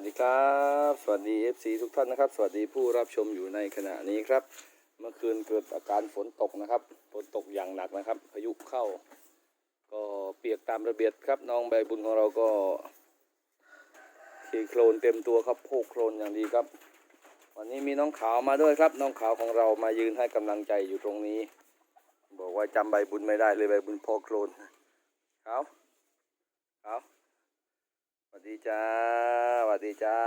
วัสดีครับ สวัสดี FC ทุกท่านนะครับ สวัสดีผู้รับชมอยู่ในขณะนี้ครับ เมื่อคืนเกิดอาการฝนตกนะครับ ฝนตกอย่างหนักนะครับ พายุเข้า ก็เปียกตามระเบียบครับ น้องใบบุญของเราก็ขี่โคลนเต็มตัวครับโพกโคลนอย่างดีครับ วันนี้มีน้องขาวมาด้วยครับ น้องขาวของเรามายืนให้กำลังใจอยู่ตรงนี้ บอกว่าจำใบบุญไม่ได้เลยใบบุญพกโคลนขาวขาวส วัสดีจ้าสวัสดีจ้า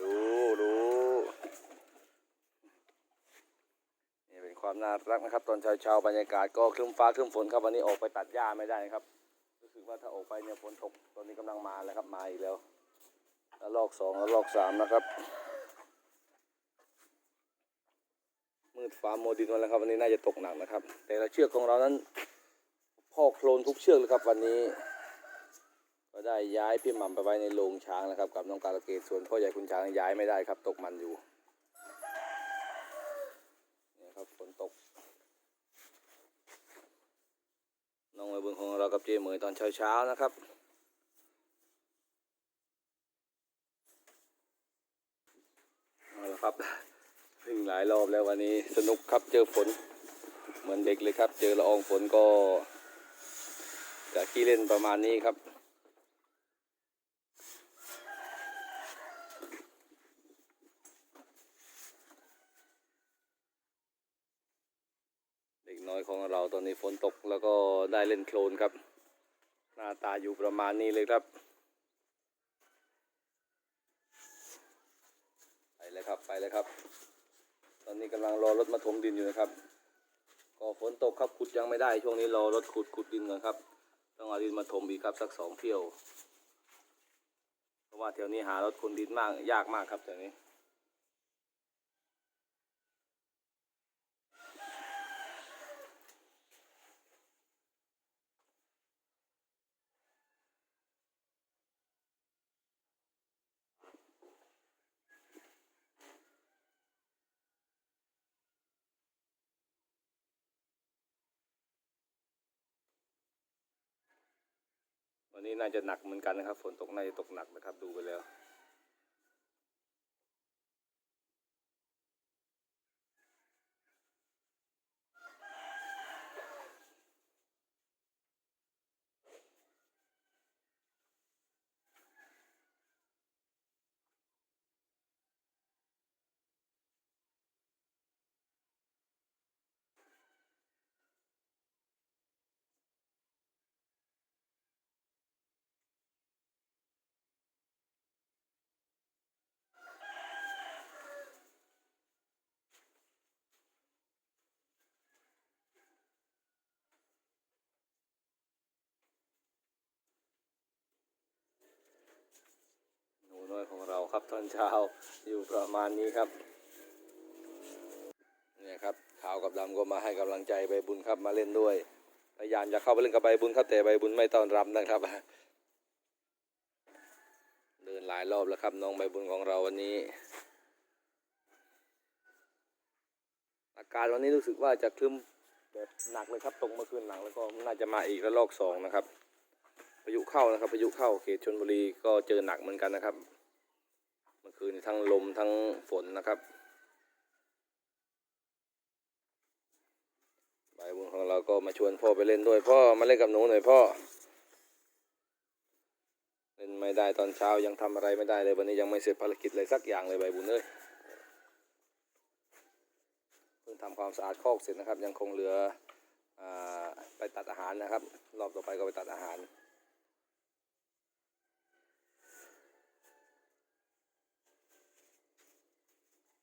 รู้รู้นี่เป็นความน่ารักนะครับ ตอนเช้าเช้าๆบรรยากาศก็ครึ้มฟ้าครึ้มฝนครับวันนี้ออกไปตัดหญ้าไม่ได้นะครับ รู้สึกว่าถ้าออกไปเนี่ยฝนตกตอนนี้กำลังมาแล้วครับมาอีกแล้วแล้วลอกสองแล้วลอกสามนะครับ มืดฟ้าโมดินวันแล้วครับวันนี้น่าจะตกหนักนะครับ แต่ละเชือกของเรานั้นพ่อโคลนทุกเชือกเลยครับวันนี้ ก็ได้ย้ายพี่หม่ำไปไว้ในโรงช้างนะครับ กับน้องการะเกดส่วนพ่อใหญ่คุณช้างย้ายไม่ได้ครับ ตกมันอยู่เนี่ยครับฝนตก น้องใบบุญของเรากับเจ๊เหมยตอนเช้าๆนะครับเอาละครับวิ่งหลายรอบแล้ววันนี้สนุกครับเจอฝน เหมือนเด็กเลยครับ เจอละอองฝนก็จะขี้เล่นประมาณนี้ครับ น้อยของเราตอนนี้ฝนตกแล้วก็ได้เล่นโคลนครับ หน้าตาอยู่ประมาณนี้เลยครับ ไปเลยครับไปเลยครับ ตอนนี้กำลังรอรถมาถมดินอยู่นะครับ ก็ฝนตกครับขุดยังไม่ได้ช่วงนี้รอรถขุดขุดดินก่อนครับต้องเอาดินมาถมอีกครับสักสองเที่ยว เพราะว่าแถวนี้หารถคนดินมากยากมากครับแถวนี้ วันนี้น่าจะหนักเหมือนกันนะครับ ฝนตกน่าจะตกหนักนะครับ ดูไปแล้ว หนูน้อยของเราครับตอนเช้าอยู่ประมาณนี้ครับเนี่ยครับขาวกับดำก็มาให้กำลังใจใบบุญครับมาเล่นด้วยพยายามจะเข้าไปเล่นกับใบบุญครับแต่ใบบุญไม่ต้อนรับนะครับ เดินหลายรอบแล้วครับน้องใบบุญของเราวันนี้ อาการวันนี้รู้สึกว่าจะคลึ้มแบบหนักเลยครับตกเมื่อคืนหนักแล้วก็น่าจะมาอีกระลอกสองนะครับายุเข้านะครับพายุเข้าเขตชนบุรีก็เจอหนักเหมือนกันนะครับ เมื่อคืนทั้งลมทั้งฝนนะครับใบบุญของเราก็มาชวนพ่อไปเล่นด้วยพ่อมาเล่นกับหนูหน่อยพ่อ เล่นไม่ได้ตอนเช้ายังทำอะไรไม่ได้เลยวันนี้ยังไม่เสร็จภารกิจเลยสักอย่างเลยใบบุญเลยเพิ่งทำความสะอาดคอกเสร็จนะครับ ยังคงเหลืออไปตัดอาหารนะครับ รอบต่อไปก็ไปตัดอาหาร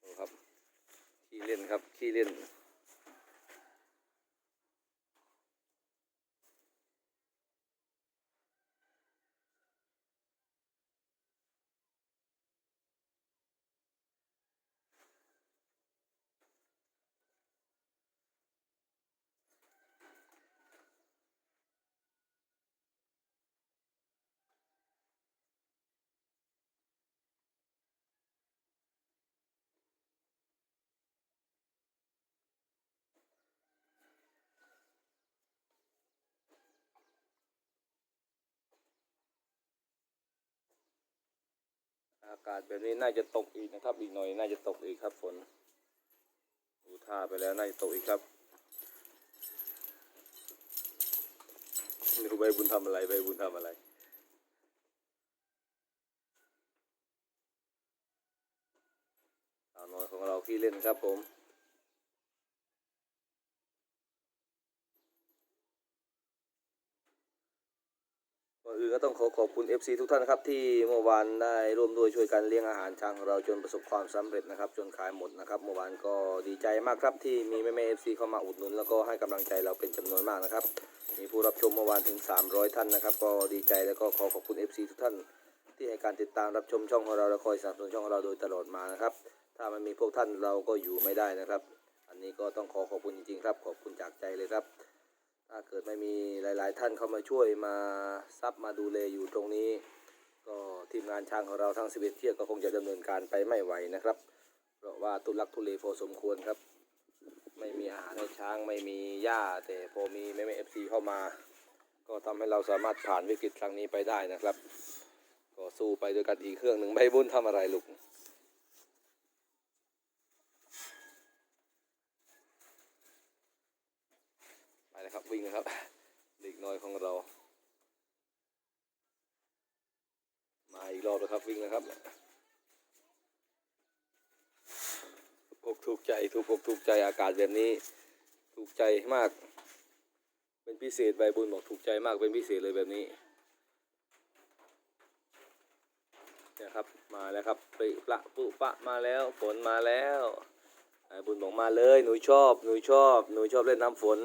ดูครับขี้ เล่นครับขี้เล่นากาศแบบนี้น่าจะตกอีกนะครับ อีกหน่อยน่าจะตกอีกครับฝนดูท่าไปแล้วน่าจะตกอีกครับไม่รู้ใบบุญทำอะไรใบบุญทำอะไรสาวน้อยของเราขี้เล่นครับผม อนอื่นก็ต้องขอขอบคุณ FC ทุกท่านนะครับ ที่เมื่อวานได้ร่วมด้วยช่วยกันเลี้ยงอาหารช้างของเราจนประสบความสำเร็จนะครับ จนขายหมดนะครับ เมื่อวานก็ดีใจมากครับที่มีแม่แม่ FC เข้ามาอุดหนุน แล้วก็ให้กำลังใจเราเป็นจำนวนมากนะครับ มีผู้รับชมเมื่อวานถึง 300 ท่านนะครับ ก็ดีใจแล้วก็ขอขอบคุณ FC ทุกท่าน ที่ให้การติดตามรับชมช่องของเราและคอยสนับสนุนช่องของเราโดยตลอดมานะครับ ถ้ามันมีพวกท่านเราก็อยู่ไม่ได้นะครับ อันนี้ก็ต้องขอขอบคุณจริงๆครับ ขอบคุณจากใจเลยครับ ถ้าเกิดไม่มีหลาย ๆ ท่านเข้ามาช่วยมาซับมาดูแลอยู่ตรงนี้ ก็ทีมงานช้างของเราทั้ง 11เชือกก็คงจะดำเนินการไปไม่ไหวนะครับ เพราะว่าตุลักทุเลพอสมควรครับ ไม่มีอาหารให้ช้างไม่มีหญ้าแต่พอมีแม่แม่เอฟซีเข้ามา ก็ทำให้เราสามารถผ่านวิกฤตครั้งนี้ไปได้นะครับ ก็สู้ไปด้วยกันอีกเครื่องหนึ่งใบบุญทำอะไรลูก ไปเลยครับวิ่งนะครับ เด็กน้อยของเรา มาอีกรอบแล้วครับวิ่งนะครับถูกอกถูกใจถูกอกถูกใจอากาศแบบนี้ ถูกใจมาก เป็นพิเศษใบบุญบอกถูกใจมากเป็นพิเศษเลยแบบนี้นี่ยครับมาแล้วครับปริปะปุปะมาแล้วฝนมาแล้วใบบุญบอกมาเลยหนูชอบหนูชอบหนูชอบเล่นน้ำฝน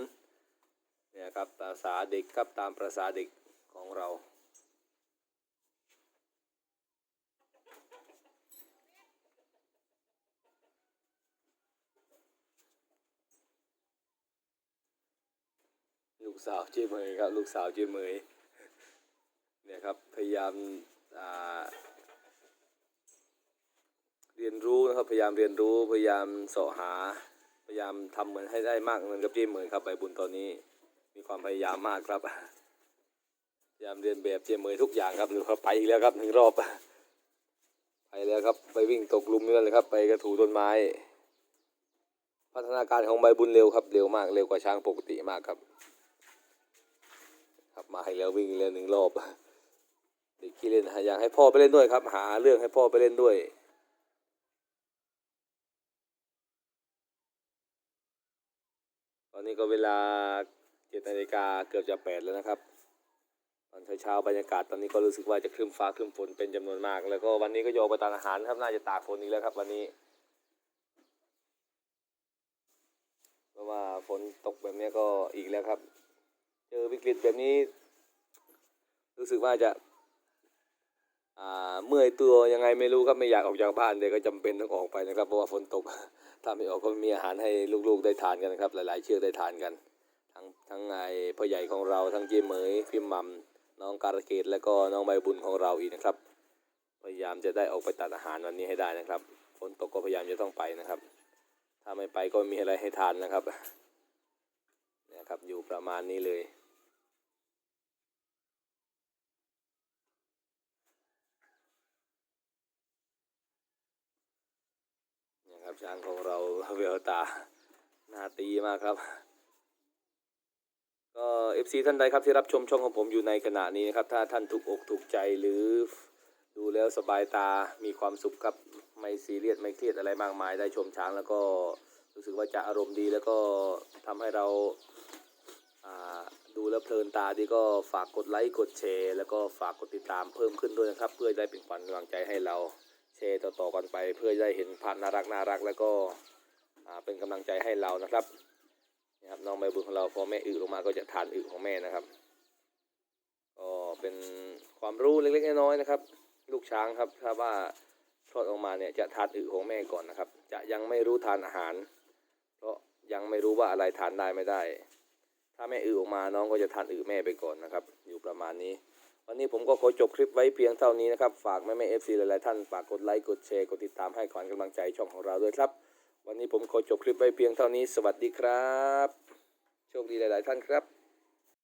เนี่ยครับภาษาเด็กครับตามภาษาเด็กของเรา ลูกสาวเจเมยครับ ลูกสาวเจเมยเนี่ยครับพยายามาเรียนรู้นะครับพยายามเรียนรู้พยายามเสาะหา พยายามทำเหมือนให้ได้มากเหมือนกับเจเมยครับใบบุญตอนนี้ มีความพยายามมากครับพยายามเรียนแบบเจเมยทุกอย่างครับหรือเขาไปอีกแล้วครับหนึ่งรอบไปแล้วครับ ไปวิ่งตกลุมนี่เลยครับ ไปกระถูต้นไม้ พัฒนาการของใบบุญเร็วครับ เร็วมากเร็วกว่าช้างปกติมากครับ ครับมาให้แล้ววิ่งแล้วหนึ่งรอบเด็กขี้เล่นอยากให้พ่อไปเล่นด้วยครับ หาเรื่องให้พ่อไปเล่นด้วยตอนนี้ก็เวลา เจ็ดนาฬิกาเกือบจะแปดแล้วนะครับตอนเช้าๆบรรยากาศตอนนี้ก็รู้สึกว่าจะครึ้มฟ้าครึ้มฝนเป็นจำนวนมาก แล้วก็วันนี้ก็โยกไปตามอาหารครับน่าจะตากฝนอีกแล้วครับ วันนี้เพราะว่าฝนตกแบบนี้ก็อีกแล้วครับ เจอวิกฤตแบบนี้ รู้สึกว่าจะอ่าเมื่อยตัวยังไงไม่รู้ครับไม่อยากออกจากบ้านแต่ก็จำเป็นต้องออกไปนะครับ เพราะว่าฝนตกถ้าไม่ออกก็ไม่มีอาหารให้ลูกๆได้ทานกันนะครับ หลายๆ เชือกได้ทานกัน ทั้งทั้งไอพ่อใหญ่ของเราทั้งเจเหมยพิมมัมน้องการเกดและก็น้องใบบุญของเราอีกนะครับ พยายามจะได้ออกไปตัดอาหารวันนี้ให้ได้นะครับฝนตกก็พยายามจะต้องไปนะครับ ถ้าไม่ไปก็ไม่มีอะไรให้ทานนะครับเนี่ยครับอยู่ประมาณนี้เลยเนี่ยครับช้างของเราเวลตาหน้าตีมากครับ ก็เอฟซีท่านใดครับที่รับชมช่องของผมอยู่ในขณะนี้นะครับ ถ้าท่านถูกอกถูกใจหรือดูแล้วสบายตามีความสุขครับ ไม่ซีเรียสไม่เครียดอะไรมากมายได้ชมช้าง แล้วก็รู้สึกว่าจะอารมณ์ดีแล้วก็ทำให้เราดูแลเพลินตาดีก็ฝากกดไลค์กดแชร์ แล้วก็ฝากกดติดตามเพิ่มขึ้นด้วยนะครับ เพื่อได้เป็นขวัญกำลังใจให้เราแชร์ต่อๆกันไป เพื่อได้เห็นภาพน่ารักน่ารักแล้วก็เป็นกำลังใจให้เรานะครับ นะครับน้องใบบุญของเราพอแม่อึลงมาก็จะทานอึของแม่นะครับก็เป็นความรู้เล็กๆน้อยๆนะครับ ลูกช้างครับถ้าว่าคลอดออกมาเนี่ยจะทานอึของแม่ก่อนนะครับ จะยังไม่รู้ทานอาหาร เพราะยังไม่รู้ว่าอะไรทานได้ไม่ได้ ถ้าแม่อึออกมาน้องก็จะทานอึแม่ไปก่อนนะครับ อยู่ประมาณนี้ วันนี้ผมก็ขอจบคลิปไว้เพียงเท่านี้นะครับ ฝากแม่แม่เอฟซีหลายๆท่านฝากกดไลค์กดแชร์กดติดตามให้ขวัญกำลังใจช่องของเราด้วยครับ วันนี้ผมขอจบคลิปไว้เพียงเท่านี้ สวัสดีครับ โชคดีหลาย ๆ ท่านครับ